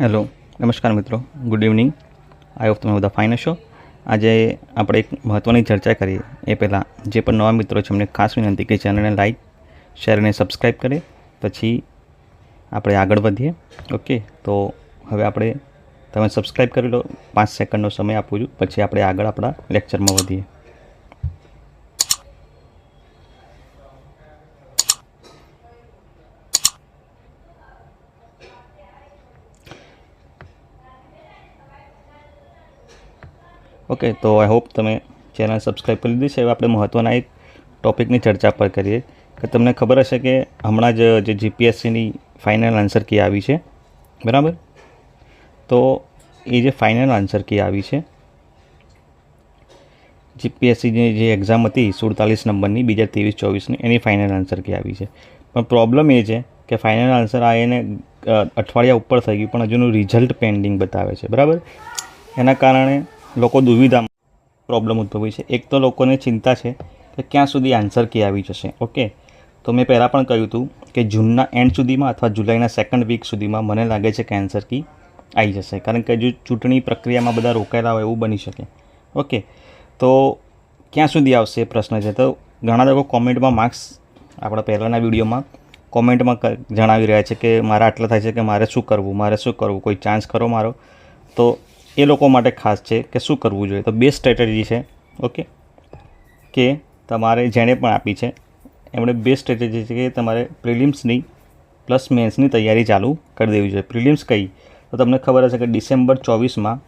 Hello, નમસ્કાર મિત્રો. Good evening આઈ hope તમે બધા ફાઇન હશો. આજે આપણે એક મહત્ત્વની ચર્ચા કરીએ. એ પહેલાં જે પણ નવા મિત્રો છે, એમને ખાસ વિનંતી કે ચેનલને લાઇક શેર અને સબસ્ક્રાઈબ કરે. પછી આપણે આગળ વધીએ. ઓકે તો હવે આપણે તમે સબસ્ક્રાઈબ કરી લો. પાંચ સેકન્ડનો સમય આપું છું. પછી આપણે આગળ આપણા લેક્ચરમાં વધીએ. ઓકે તો આઈ હોપ તમે ચેનલ સબસ્ક્રાઈબ કરી દીધી છે. હવે આપણે મહત્ત્વના એક ટોપિકની ચર્ચા પર કરીએ. કે તમને ખબર હશે કે હમણાં જ જે જીપીએસસીની ફાઇનલ આન્સર કી આવી છે. બરાબર? તો એ જે ફાઇનલ આન્સર કી આવી છે જીપીએસસીની જે એક્ઝામ હતી સુડતાલીસ નંબરની, બીજા ત્રેવીસ, ચોવીસની, એની ફાઇનલ આન્સર કી આવી છે. પણ પ્રોબ્લેમ એ છે કે ફાઇનલ આન્સર આ એને અઠવાડિયા ઉપર થઈ ગયું, પણ હજુનું રિઝલ્ટ પેન્ડિંગ બતાવે છે. બરાબર? એના કારણે લોકો દુવિધામાં પ્રોબ્લેમ ઉદ્ભવી છે. એક તો લોકોને ચિંતા છે કે ક્યાં સુધી આન્સર કી આવી જશે ઓકે તો મેં પહેલાં પણ કહ્યું હતું કે જૂનના એન્ડ સુધીમાં અથવા જુલાઈના સેકન્ડ વીક સુધીમાં મને લાગે છે કે આન્સર કી આવી જશે. કારણ કે જો ચૂંટણી પ્રક્રિયામાં બધા રોકાયેલા હોય એવું બની શકે ઓકે તો ક્યાં સુધી આવશે એ પ્રશ્ન છે. તો ઘણા લોકો કોમેન્ટમાં માર્ક્સ આપણા પહેલાંના વિડીયોમાં કોમેન્ટમાં જણાવી રહ્યા છે કે મારા આટલા થાય છે કે મારે શું કરવું, મારે શું કરવું, કોઈ ચાન્સ કરો મારો? તો એ લોકો માટે ખાસ છે કે શું કરવું જોઈએ? તો બે સ્ટ્રેટેજી છે ઓકે કે તમારે જેણે પણ આપી છે, એમણે બે સ્ટ્રેટેજી છે કે તમારે પ્રિલિમ્સની પ્લસ મેન્સની તૈયારી ચાલુ કરી દેવી જોઈએ. પ્રિલિમ્સ કઈ? તો તમને ખબર હશે કે ડિસેમ્બર ચોવીસમાં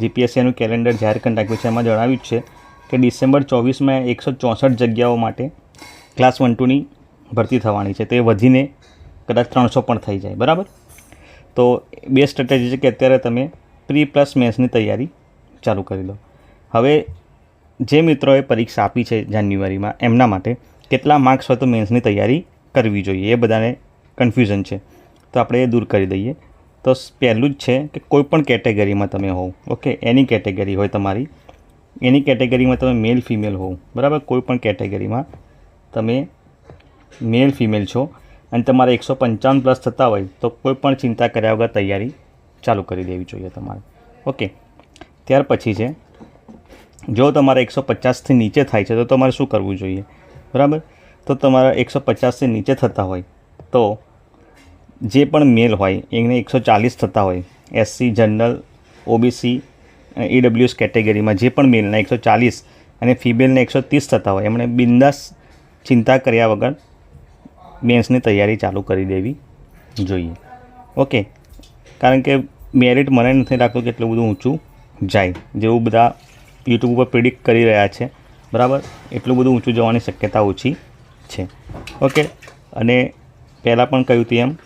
જીપીએસસીનું કેલેન્ડર જાહેર કરી નાખ્યું છે. એમાં જણાવ્યું છે કે ડિસેમ્બર ચોવીસમાં એકસો ચોસઠ જગ્યાઓ માટે ક્લાસ વન ટુની ભરતી થવાની છે. તે વધીને કદાચ ત્રણસો પણ થઈ જાય. બરાબર? તો બે સ્ટ્રેટેજી છે કે અત્યારે તમે પ્રી પ્લસ મેન્સની તૈયારી ચાલુ કરી દો. હવે જે મિત્રોએ પરીક્ષા આપી છે જાન્યુઆરીમાં, એમના માટે કેટલા માર્ક્સ હોય તો મેન્સની તૈયારી કરવી જોઈએ, એ બધાને કન્ફ્યુઝન છે. તો આપણે એ દૂર કરી દઈએ. તો પહેલું જ છે કે કોઈ પણ કેટેગરીમાં તમે હોવ, ઓકે, એની કેટેગરી હોય તમારી, એની કેટેગરીમાં તમે મેલ ફિમેલ હોવ, બરાબર? કોઈ પણ કેટેગરીમાં તમે મેલ ફિમેલ છો અને તમારે એકસો પંચાવન પ્લસ થતા હોય તો કોઈ પણ ચિંતા કર્યા વગર તૈયારી ચાલુ કરી દેવી જોઈએ તમારે. ઓકે. ત્યાર પછી છે, જો તમારે એકસો પચાસથી નીચે થાય છે, તો તમારે શું કરવું જોઈએ? બરાબર? તો તમારા એકસો પચાસથી નીચે થતા હોય, તો જે પણ મેલ હોય, એને એકસો ચાલીસ થતા હોય. એસસી જનરલ ઓબીસી ઈડબ્લ્યુએસ કેટેગરીમાં જે પણ મેલના એકસો ચાલીસ અને ફિમેલને એકસો ત્રીસ થતા હોય, એમણે બિંદાસ ચિંતા કર્યા વગર મેન્સની તૈયારી ચાલુ કરી દેવી જોઈએ. ઓકે. કારણ કે મેરિટ મને નથી લાગતું કે એટલું બધું ઊંચું જાય. જેવું બધા યુટ્યુબ ઉપર પ્રિડિક્ટ કરી રહ્યા છે. બરાબર? એટલું બધું ઊંચું જવાની શક્યતા ઓછી છે. ઓકે અને પહેલાં પણ કહ્યું હતું એમ.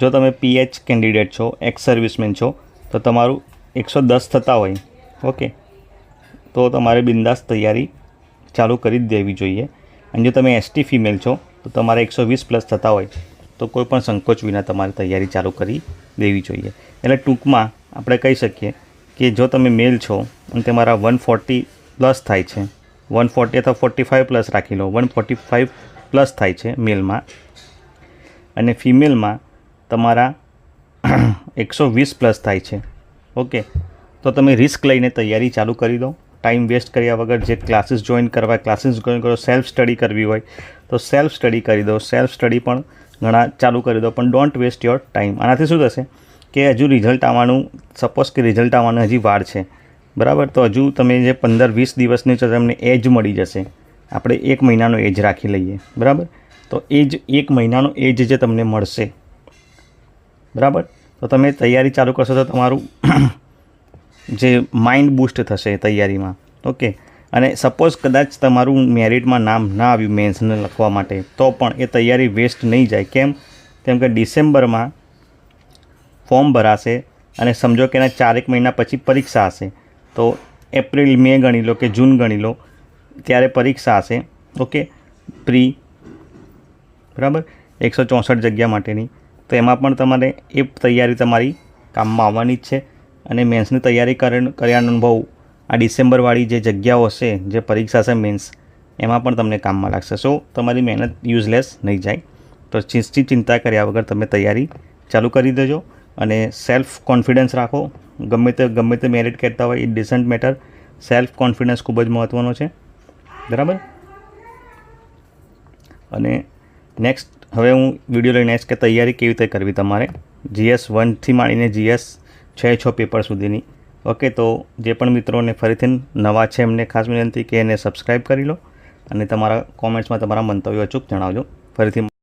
જો તમે પીએચ કેન્ડિડેટ છો એક્સ સર્વિસમેન છો, તો તમારું એકસો દસ થતા હોય. ઓકે તો તમારે બિંદાસ તૈયારી ચાલુ કરી જ દેવી જોઈએ. અને જો તમે એસટી ફિમેલ છો, તો તમારે એકસો વીસ પ્લસ થતા હોય. તો કોઈ પણ સંકોચ વિના તમારે તૈયારી ચાલુ કરી દેવી જોઈએ. એટલે ટૂંકમાં આપણે કહી શકીએ કે જો તમે મેલ છો અને તમારા વન ફોર્ટી પ્લસ થાય છે, વન ફોર્ટી અથવા ફોર્ટી ફાઇવ પ્લસ રાખી લો, વન ફોર્ટી ફાઇવ પ્લસ થાય છે મેલમાં અને ફિમેલમાં તમારા એકસો વીસ પ્લસ થાય છે. ઓકે? તો તમે રિસ્ક લઈને તૈયારી ચાલુ કરી દો. ટાઈમ વેસ્ટ કર્યા વગર જે ક્લાસીસ જોઈન કરવા, ક્લાસીસ જોઈન કરો, સેલ્ફ સ્ટડી કરવી હોય તો સેલ્ફ સ્ટડી કરી દો. સેલ્ફ સ્ટડી પણ ઘણા ચાલુ કરી દો, પણ ડોન્ટ વેસ્ટ યોર ટાઈમ આનાથી શું થશે કે હજુ રિઝલ્ટ આવવાનું સપોઝ કે રિઝલ્ટ આવવાનું હજી વાર છે. બરાબર? તો હજુ તમે જે પંદર વીસ દિવસની છે, તમને એજ મળી જશે. આપણે એક મહિનાનો એજ રાખી લઈએ. બરાબર? તો એજ એક મહિનાનો એજ જે તમને મળશે. બરાબર? તો તમે તૈયારી ચાલુ કરશો તો તમારું જે માઇન્ડ બૂસ્ટ થશે તૈયારીમાં. ઓકે અને સપોઝ કદાચ તમારું મેરિટમાં નામ ના આવ્યું મેન્સને લખવા માટે, તો પણ એ તૈયારી વેસ્ટ નહીં જાય. કેમ? કેમ કે ડિસેમ્બરમાં ફોર્મ ભરાશે અને સમજો કે એના ચારેક મહિના પછી પરીક્ષા હશે. તો એપ્રિલ, મે ગણી લો કે જૂન ગણી લો, ત્યારે પરીક્ષા હશે. ઓકે પ્રી બરાબર? એકસો ચોસઠ જગ્યા માટેની. તો એમાં પણ તમારે એ તૈયારી તમારી કામમાં આવવાની જ છે અને મેન્સની તૈયારી કરે કર્યાનો અનુભવ આ ડિસેમ્બરવાળી જે જગ્યાઓ હશે, જે પરીક્ષા છે મીન્સ એમાં પણ તમને કામમાં લાગશે. સો તમારી મહેનત યુઝલેસ નહીં જાય. તો ચિંતા ચિંતા કર્યા વગર તમે તૈયારી ચાલુ કરી દેજો અને સેલ્ફ કોન્ફિડન્સ રાખો. ગમે તે ગમે તે મેરિટ કહેતા હોય એ ડિસન્ટ મેટર સેલ્ફ કોન્ફિડન્સ ખૂબ જ મહત્ત્વનો છે. બરાબર? અને નેક્સ્ટ હવે હું વીડિયો લઈને આવીશ કે તૈયારી કેવી રીતે કરવી તમારે? જીએસ વનથી માંડીને જીએસ છ છ પેપર સુધીની. ઓકે, તો જે પણ મિત્રોને ફરીથી નવા છે, એમને ખાસ વિનંતી કે એને સબસ્ક્રાઈબ કરી લો અને તમારા કોમેન્ટ્સમાં તમારા મંતવ્યો અચૂક જણાવજો. ફરીથી